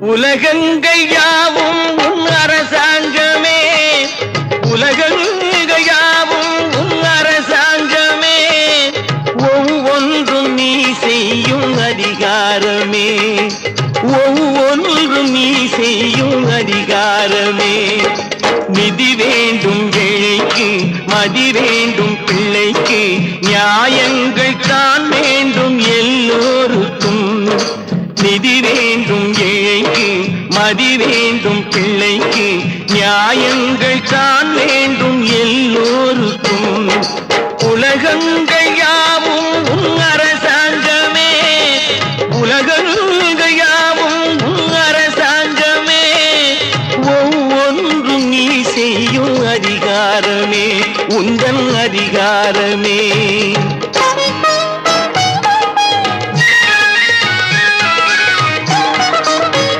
உலகங்கள் யாவும் உன் அரசாங்கமே. உலகங்கள் யாவும் உன் அரசாங்கமே. ஒவ்வொன்றும் நீ செய்யும் அதிகாரமே. ஒவ்வொன்றும் நீ செய்யும் அதிகாரமே. நிதி வேண்டும் வேலைக்கு மதி வேண்டும் பிள்ளைக்கு நியாயங்கள் தான் வேண்டும் எல்லோருக்கும். நிதி வேண்டும் ஏழைக்கு மதி வேண்டும் பிள்ளைக்கு நியாயங்கள் தான் வேண்டும் எல்லோருக்கும். உலகங்கள் யாவும் அரசாங்கமே. உலகங்கள் யாவும் அரசாங்கமே. ஒவ்வொன்றும் நீ செய்யும் அதிகாரமே உந்தன் அதிகாரமே.